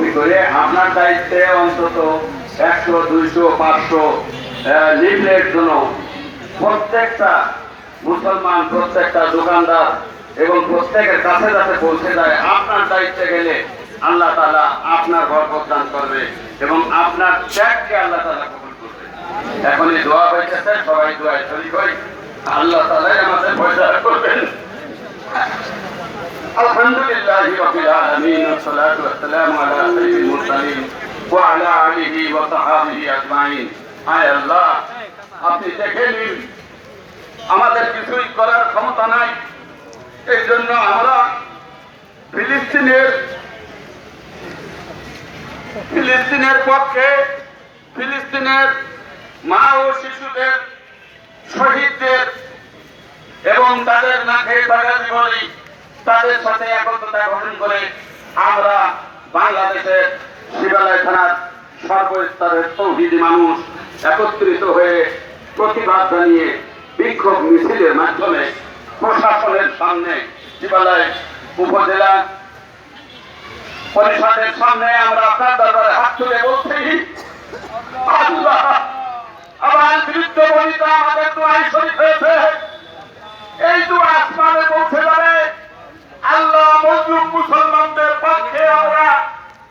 Copy করে আপনার দায়িত্বে অন্তত একশো, দুইশো, পাঁচশো লিফলেট জন্য প্রত্যেকটা মুসলমান, প্রত্যেকটা দোকানদার এবং প্রত্যেকের কাছে যাতে পৌঁছে যায়। আপনার দায়িত্বে গেলে আল্লাহ তালা আপনার ঘর প্রদান করবে এবং আপনার ত্যাগকে আল্লাহ তালা কবুল করবে। এখনই দোয়া হয়েছে সবাই দোয়ায় শরীর হই। আল্লাহ তালাই আমাদের পয়সা العالمين والصلاة والسلام على سيد المرسلين وعلى آله وصحابه أجمعين আয় আল্লাহ আপনি দেখে নিন আমাদের কিছুই করার ক্ষমতা নাই এই জন্য আমরা ফিলিস্তিনের ফিলিস্তিনের পক্ষে ফিলিস্তিনের মা ও শিশুদের শহীদদের এবং তাদের না খেয়ে থাকা জীবনী তাদের সাথে একত্রতা গঠন করে আমরা বাংলাদেশের শিবালয় থানার সর্বস্তরের তৌহিদি মানুষ একত্রিত হয়ে প্রতিবাদ জানিয়ে বিক্ষোভ মিছিলের মাধ্যমে প্রশাসনের সামনে শিবালয় উপজেলা পরিষদের সামনে আমরা আপনার দরবারে হাত তুলে বলছি আমার বিরুদ্ধ বলিতা আমাদের দোয়াই শরীফ হয়েছে। এই দোয়া আসমানে পৌঁছে যাবে। আল্লাহ মজলুম মুসলমান